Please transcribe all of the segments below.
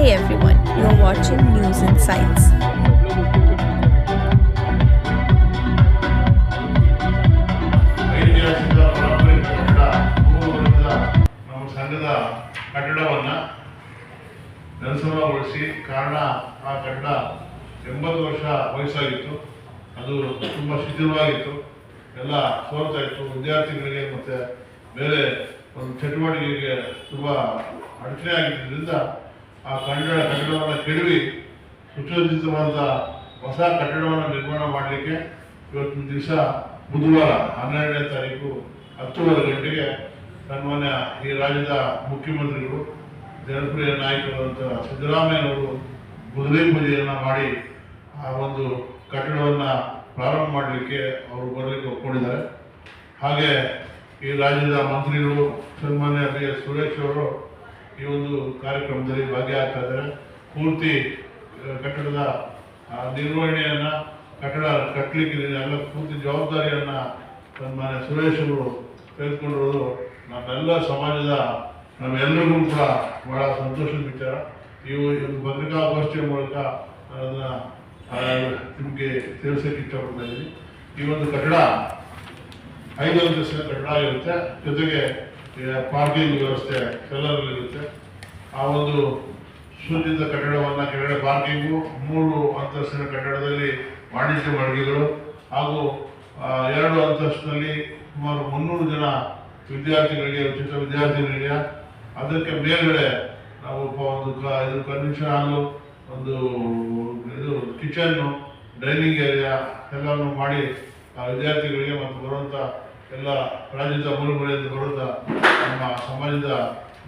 Hey everyone, you're watching News Insights. ಸಂಘದ ಕಟ್ಟಡವನ್ನು ನೆಲಸಮಗೊಳಿಸಿ ಕಾರಣ ಆ ಕಟ್ಟಡ ಎಂಬತ್ತು ವರ್ಷ ವಯಸ್ಸಾಗಿತ್ತು. ಅದು ತುಂಬ ಶಿಥಿಲವಾಗಿತ್ತು. ಎಲ್ಲ ಸೋರ್ತಾ ಇತ್ತು. ವಿದ್ಯಾರ್ಥಿಗಳಿಗೆ ಮತ್ತು ಬೇರೆ ಒಂದು ಚಟುವಟಿಕೆಗೆ ತುಂಬ ಅಡಚಣೆ ಆಗಿದ್ದರಿಂದ ಆ ಕನ್ನಡ ಕಟ್ಟಡವನ್ನು ಕೆಡವಿ ಸುಸಜ್ಜಿತವಾದ ಹೊಸ ಕಟ್ಟಡವನ್ನು ನಿರ್ಮಾಣ ಮಾಡಲಿಕ್ಕೆ ಇವತ್ತಿನ ದಿವಸ ಬುಧವಾರ ಹನ್ನೆರಡನೇ ತಾರೀಕು ಹತ್ತುವರೆ ಗಂಟೆಗೆ ಸನ್ಮಾನ್ಯ ಈ ರಾಜ್ಯದ ಮುಖ್ಯಮಂತ್ರಿಗಳು, ಜನಪ್ರಿಯ ನಾಯಕರಾದಂಥ ಸಿದ್ದರಾಮಯ್ಯನವರು ಬುಧವೇ ಪೂಜೆಯನ್ನು ಮಾಡಿ ಆ ಒಂದು ಕಟ್ಟಡವನ್ನು ಪ್ರಾರಂಭ ಮಾಡಲಿಕ್ಕೆ ಅವರು ಬರಲಿಕ್ಕೆ ಒಪ್ಕೊಂಡಿದ್ದಾರೆ. ಹಾಗೆ ಈ ರಾಜ್ಯದ ಮಂತ್ರಿಗಳು, ಸನ್ಮಾನ್ಯ ಬಿ ಸುರೇಶ್ ಅವರು ಈ ಒಂದು ಕಾರ್ಯಕ್ರಮದಲ್ಲಿ ಭಾಗಿಯಾಗ್ತಾ ಪೂರ್ತಿ ಕಟ್ಟಡದ ನಿರ್ವಹಣೆಯನ್ನು, ಕಟ್ಟಡ ಕಟ್ಟಲಿಕ್ಕೆ ಎಲ್ಲ ಪೂರ್ತಿ ಜವಾಬ್ದಾರಿಯನ್ನು ನಮ್ಮ ಸುರೇಶ್ ಅವರು ತೆಗೆದುಕೊಂಡಿರೋದು ನಮ್ಮೆಲ್ಲ ಸಮಾಜದ ನಮ್ಮೆಲ್ಲರಿಗೂ ಕೂಡ ಬಹಳ ಸಂತೋಷದ ವಿಚಾರ. ಇವು ಪತ್ರಿಕಾಗೋಷ್ಠಿಯ ಮೂಲಕ ಅದನ್ನು ನಿಮಗೆ ತಿಳಿಸೋಕೆ ಇಷ್ಟಪಡ್ತಾ ಇದ್ದೀನಿ. ಈ ಒಂದು ಕಟ್ಟಡ ಐದು ಅಂತಸ್ತಿನ ಕಟ್ಟಡ ಇರುತ್ತೆ ಜೊತೆಗೆ ಪಾರ್ಕಿಂಗ್ ವ್ಯವಸ್ಥೆ ಎಲ್ಲರಲ್ಲಿರುತ್ತೆ ಆ ಒಂದು ಶೂನ್ಯದ ಕಟ್ಟಡವನ್ನು ಕೆಳಗಡೆ ಪಾರ್ಕಿಂಗು, ಮೂರು ಅಂತಸ್ತಿನ ಕಟ್ಟಡದಲ್ಲಿ ವಾಣಿಜ್ಯ ಮಳಿಗೆಗಳು ಹಾಗೂ ಎರಡು ಅಂತಸ್ತಿನಲ್ಲಿ ಸುಮಾರು ಮುನ್ನೂರು ಜನ ವಿದ್ಯಾರ್ಥಿಗಳಿಗೆ, ಉಚಿತ ವಿದ್ಯಾರ್ಥಿಗಳಿಗೆ, ಅದಕ್ಕೆ ಮೇಲ್ಗಡೆ ನಾವು ಒಂದು ಇದು ಕನ್ವೆನ್ಷನ್ ಹಾಲು, ಒಂದು, ಇದು ಕಿಚನ್ನು, ಡೈನಿಂಗ್ ಏರಿಯಾ ಎಲ್ಲವನ್ನು ಮಾಡಿ ವಿದ್ಯಾರ್ಥಿಗಳಿಗೆ ಮತ್ತು ಬರುವಂಥ ಎಲ್ಲ ರಾಜ್ಯದ ಮೂಲಗಳಿಂದ ಬರುತ್ತಾ, ನಮ್ಮ ಸಮಾಜದ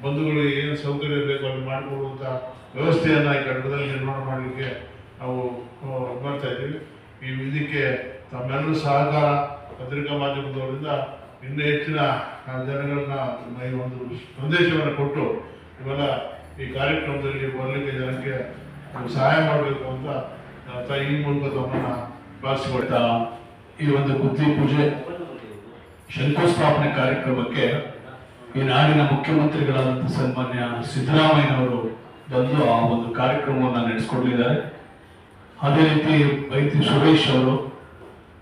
ಬಂಧುಗಳಿಗೆ ಏನು ಸೌಕರ್ಯ ಬೇಕು ಅಲ್ಲಿ ಮಾಡಿಕೊಡುವಂಥ ವ್ಯವಸ್ಥೆಯನ್ನು ಈ ಕಟ್ಟಡದಲ್ಲಿ ನಿರ್ಮಾಣ ಮಾಡಲಿಕ್ಕೆ ನಾವು ಮಾಡ್ತಾ ಇದ್ದೀವಿ. ಈ ಇದಕ್ಕೆ ತಮ್ಮೆಲ್ಲರೂ ಸಹಕಾರ ಪತ್ರಿಕಾ ಮಾಧ್ಯಮದವರಿಂದ ಇನ್ನೂ ಹೆಚ್ಚಿನ ಜನಗಳನ್ನ ಈ ಒಂದು ಸಂದೇಶವನ್ನು ಕೊಟ್ಟು ಇವೆಲ್ಲ ಈ ಕಾರ್ಯಕ್ರಮದಲ್ಲಿ ಬರಲಿಕ್ಕೆ ಜನಕ್ಕೆ ಸಹಾಯ ಮಾಡಬೇಕು ಅಂತ ಈ ಮೂಲಕ ತಮ್ಮನ್ನು ಭಾವಿಸಿಕೊಳ್ತಾ ಈ ಒಂದು ಬುದ್ಧಿ ಪೂಜೆ ಶಂಕುಸ್ಥಾಪನೆ ಕಾರ್ಯಕ್ರಮಕ್ಕೆ ಈ ನಾಡಿನ ಮುಖ್ಯಮಂತ್ರಿಗಳಾದಂಥ ಸನ್ಮಾನ್ಯ ಸಿದ್ದರಾಮಯ್ಯನವರು ಬಂದು ಆ ಒಂದು ಕಾರ್ಯಕ್ರಮವನ್ನು ನಡೆಸ್ಕೊಡ್ಲಿದ್ದಾರೆ. ಅದೇ ರೀತಿ ವೈದ್ಯ ಸುರೇಶ್ ಅವರು,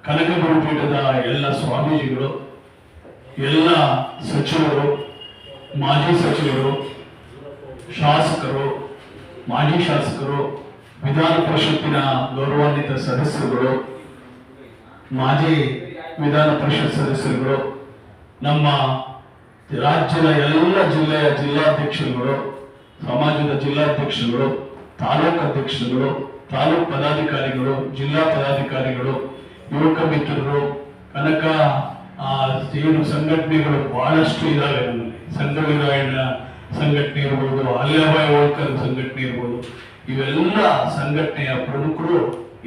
ಕನಕಗುರು ಪೀಠದ ಎಲ್ಲ ಸ್ವಾಮೀಜಿಗಳು, ಎಲ್ಲ ಸಚಿವರು, ಮಾಜಿ ಸಚಿವರು, ಶಾಸಕರು, ಮಾಜಿ ಶಾಸಕರು, ವಿಧಾನ ಪರಿಷತ್ತಿನ ಗೌರವಾನ್ವಿತ ಸದಸ್ಯರುಗಳು, ಮಾಜಿ ವಿಧಾನ ಪರಿಷತ್ ಸದಸ್ಯರುಗಳು, ನಮ್ಮ ರಾಜ್ಯದ ಎಲ್ಲ ಜಿಲ್ಲೆಯ ಜಿಲ್ಲಾಧ್ಯಕ್ಷರುಗಳು, ಸಮಾಜದ ಜಿಲ್ಲಾಧ್ಯಕ್ಷರುಗಳು, ತಾಲೂಕು ಅಧ್ಯಕ್ಷರುಗಳು, ತಾಲೂಕು ಪದಾಧಿಕಾರಿಗಳು, ಜಿಲ್ಲಾ ಪದಾಧಿಕಾರಿಗಳು, ಯುವಕ ಮಿತ್ರರು, ಕನಕ ಏನು ಸಂಘಟನೆಗಳು ಬಹಳಷ್ಟು ಇದ್ದಾವೆ ಸಂಘವಿರಾಯಣ ಸಂಘಟನೆ ಇರ್ಬೋದು ಅಲ್ಯಾಬಾಯ್ ಹೋಳ್ಕರ್ ಸಂಘಟನೆ ಇರ್ಬೋದು, ಇವೆಲ್ಲ ಸಂಘಟನೆಯ ಪ್ರಮುಖರು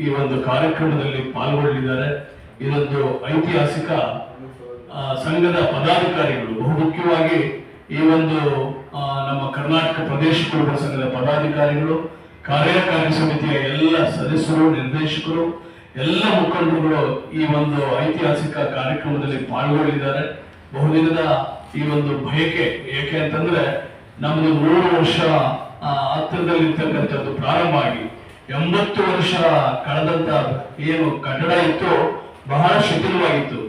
ಈ ಒಂದು ಕಾರ್ಯಕ್ರಮದಲ್ಲಿ ಪಾಲ್ಗೊಳ್ಳಿದ್ದಾರೆ ಇದೊಂದು ಐತಿಹಾಸಿಕ ಸಂಘದ ಪದಾಧಿಕಾರಿಗಳು ಬಹುಮುಖ್ಯವಾಗಿ ಈ ಒಂದು ನಮ್ಮ ಕರ್ನಾಟಕ ಪ್ರದೇಶ ಕುಟುಂಬ ಸಂಘದ ಪದಾಧಿಕಾರಿಗಳು, ಕಾರ್ಯಕಾರಿ ಸಮಿತಿಯ ಎಲ್ಲ ಸದಸ್ಯರು, ನಿರ್ದೇಶಕರು, ಎಲ್ಲ ಮುಖಂಡರುಗಳು ಈ ಒಂದು ಐತಿಹಾಸಿಕ ಕಾರ್ಯಕ್ರಮದಲ್ಲಿ ಪಾಲ್ಗೊಳ್ಳಿದ್ದಾರೆ ಬಹುದಿನದ ಈ ಒಂದು ಬಯಕೆ ಏಕೆ ಅಂತಂದ್ರೆ, ನಮ್ದು ಮೂರು ವರ್ಷ ಹತ್ತಿರದಲ್ಲಿರ್ತಕ್ಕಂಥದ್ದು ಪ್ರಾರಂಭ ಆಗಿ ಎಂಬತ್ತು ವರ್ಷ ಕಳೆದಂತ ಏನು ಕಟ್ಟಡ ಇತ್ತು ಬಹಳ ಶಿಥಿಲವಾಗಿತ್ತು.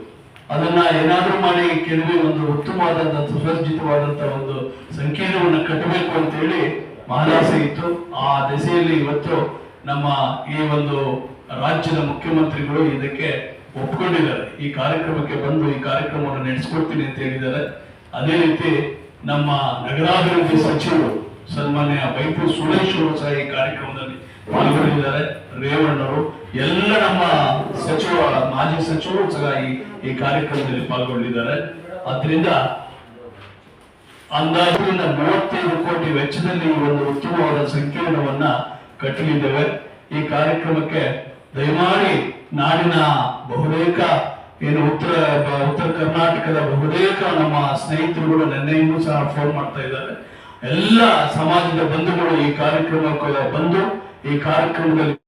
ಅದನ್ನ ಏನಾದ್ರೂ ಮಾಡಿ ಕೆಲವೇ ಒಂದು ಉತ್ತಮವಾದಂತಹ ಸುಸಜ್ಜಿತವಾದಂತಹ ಒಂದು ಸಂಕೀರ್ಣವನ್ನು ಕಟ್ಟಬೇಕು ಅಂತೇಳಿ ಮಹಾರಾಸೆ ಇತ್ತು. ಆ ದೆಸೆಯಲ್ಲಿ ಇವತ್ತು ನಮ್ಮ ಈ ಒಂದು ರಾಜ್ಯದ ಮುಖ್ಯಮಂತ್ರಿಗಳು ಇದಕ್ಕೆ ಒಪ್ಕೊಂಡಿದ್ದಾರೆ. ಈ ಕಾರ್ಯಕ್ರಮಕ್ಕೆ ಬಂದು ಈ ಕಾರ್ಯಕ್ರಮವನ್ನು ನಡೆಸ್ಕೊಡ್ತೀನಿ ಅಂತ ಹೇಳಿದ್ದಾರೆ. ಅದೇ ರೀತಿ ನಮ್ಮ ನಗರಾಭಿವೃದ್ಧಿ ಸಚಿವರು ಸನ್ಮಾನ್ಯ ವೈಪು ಸುರೇಶ್ ಅವರು ಸಹ ಈ ಕಾರ್ಯಕ್ರಮದಲ್ಲಿ ಪಾಲ್ಗೊಂಡಿದ್ದಾರೆ. ರೇವಣ್ಣರು ಎಲ್ಲ ನಮ್ಮ ಸಚಿವ, ಮಾಜಿ ಸಚಿವರು ಸಹ ಈ ಕಾರ್ಯಕ್ರಮದಲ್ಲಿ ಪಾಲ್ಗೊಂಡಿದ್ದಾರೆ. ಅದರಿಂದ ಅಂದಾಜಿನ ಮೂವತ್ತೈದು ಕೋಟಿ ವೆಚ್ಚದಲ್ಲಿ ಒಂದು ಉತ್ತಮವಾದ ಸಂಕೀರ್ಣವನ್ನ ಕಟ್ಟಲಿದ್ದೇವೆ. ಈ ಕಾರ್ಯಕ್ರಮಕ್ಕೆ ದಯಮಾಡಿ ನಾಡಿನ ಬಹುತೇಕ, ಏನು ಉತ್ತರ ಉತ್ತರ ಕರ್ನಾಟಕದ ಬಹುತೇಕ ನಮ್ಮ ಸ್ನೇಹಿತರುಗಳು ನಿನ್ನೆಯಿಂದ ಸಹ ಫೋನ್ ಮಾಡ್ತಾ ಇದ್ದಾರೆ. ಎಲ್ಲ ಸಮಾಜದ ಬಂಧುಗಳು ಈ ಕಾರ್ಯಕ್ರಮಕ್ಕೆ ಬಂದು ಈ ಕಾರ್ಯಕ್ರಮದಲ್ಲಿ